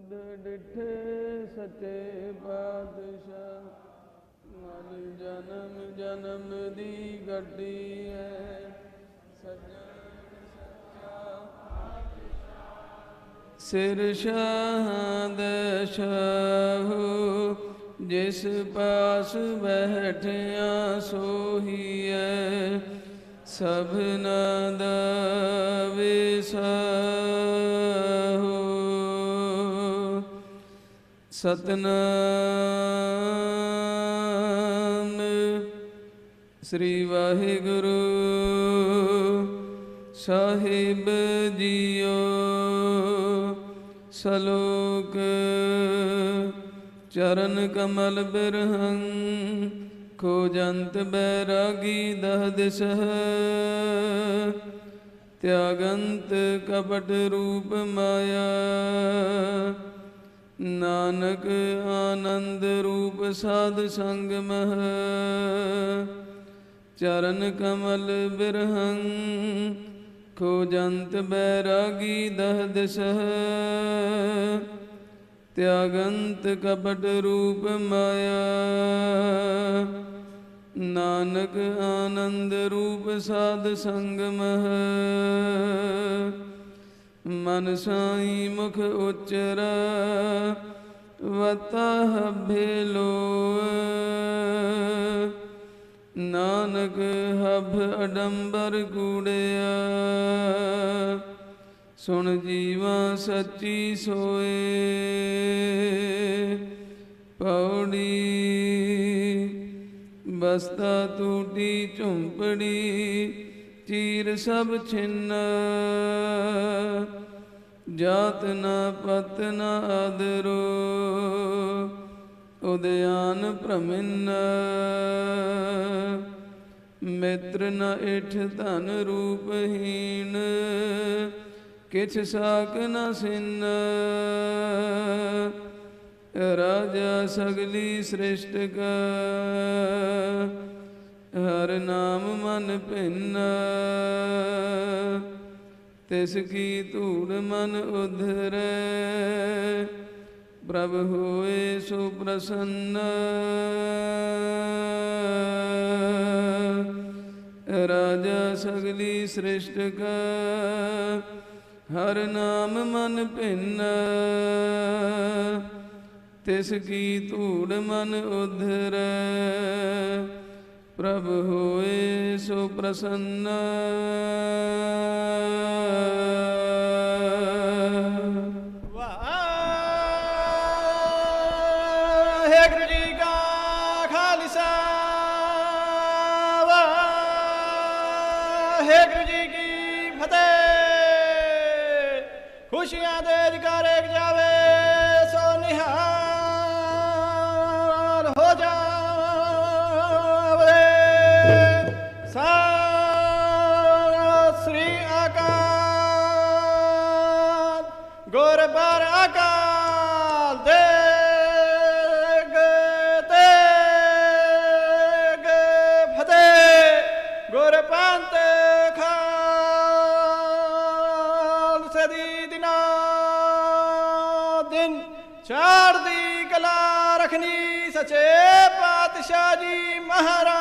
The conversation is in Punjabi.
ਤੁਧ ਡਿਠੇ ਸੱਚੇ ਪਾਤਸ਼ਾਹ, ਮਨ ਜਨਮ ਜਨਮ ਦੀ ਗੱਡੀ ਹੈ ਸੱਜਣ ਸੱਚਾ ਸਿਰ ਸ਼ਾਹਾਂ ਦੇ ਸ਼ਾਹੂ, ਜਿਸ ਪਾਸ ਬੈਠਿਆ ਸੋਹੀਐ ਸਭਨਾ ਦਾ ਵਿਸਾਹੂ ਸਤਨਾਮ ਸ੍ਰੀ ਵਾਹਿਗੁਰੂ ਸਾਹਿਬ ਜੀਓ, ਸਲੋਕ ਚਰਨ ਕਮਲ ਬਿਰਹੰ ਖੋਜੰਤ ਬੈਰਾਗੀ ਦਹ ਦਿਸਹ। ਤਿਆਗੰਤ ਕਪਟ ਰੂਪ ਮਾਇਆ ਨਾਨਕ ਆਨੰਦ ਰੂਪ ਸਾਧ ਸੰਗ ਮਹ ਚਰਨ ਕਮਲ ਬਿਰਹੰ ਖੋਜੰਤ ਬੈਰਾਗੀ ਦਹ ਦਿਸਹ ਤਿਆਗੰਤ ਕਪਟ ਰੂਪ ਮਾਇਆ ਨਾਨਕ ਆਨੰਦ ਰੂਪ ਸਾਧ ਸੰਗ ਮਹ ਮਨ ਸਾਈ ਮੁਖ ਉਚਰ ਵਤਹ ਭੇਲੋ ਨਾਨਕ ਹਬ ਅਡੰਬਰ ਕੂੜਿਆ ਸੁਣ ਜੀਵਾ ਸੱਚੀ ਸੋਏ। ਪੌੜੀ ਬਸਤਾ ਟੂਟੀ ਝੁੰਪੜੀ, ਚੀਰ ਸਭ ਛਿੰਨ। ਜਾਤ ਨਾ ਪਤ ਨਾ ਆਦਰੋ ਉਦਿਆਨ ਭ੍ਰਮਿਨ। ਮਿੱਤਰ ਨ ਇਠ ਧਨ ਰੂਪਹੀਨ ਕਿਛ ਸਾਕ ਨ ਸਿੰਨ। ਰਾਜਾ ਸਗਲੀ ਸ੍ਰਿਸ਼ਟ ਕਾ, ਹਰ ਨਾਮ ਮਨ ਭਿੰਨ। ਤਿਸ ਕੀ ਧੂੜ ਮਨ ਉਧਰੈ, ਪ੍ਰਭ ਹੋਏ ਸੋ ਪ੍ਰਸੰਨ ਰਾਜਾ ਸਗਲੀ ਸ੍ਰਿਸ਼ਟ ਕਾ, ਹਰ ਨਾਮ ਮਨ ਭਿੰਨ। ਤਿਸ ਕੀ ਧੂੜ ਮਨ ਉਧਰੈ ਪ੍ਰਭ ਹੋਏ ਸੋ ਪ੍ਰਸੰਨ। ਵਾਹਿਗੁਰੂ ਜੀ ਕਾ ਖਾਲਸਾ। ਵਾਹਿਗੁਰੂ ਜੀ ਕੀ ਫਤਿਹ। ਖੁਸ਼ੀਆਂ ਦੇ ਜਕਾਰੇ ਜਾਵੇ, ਸੋ ਨਿਹਾਲ ਪੰਥ ਖਾਲਸੇ ਦੀ ਦਿਨਾ ਦਿਨ ਚੜ੍ਹਦੀ ਕਲਾ ਰਖਨੀ ਸਚੇ ਪਾਤਸ਼ਾਹ ਜੀ ਮਹਾਰਾਜ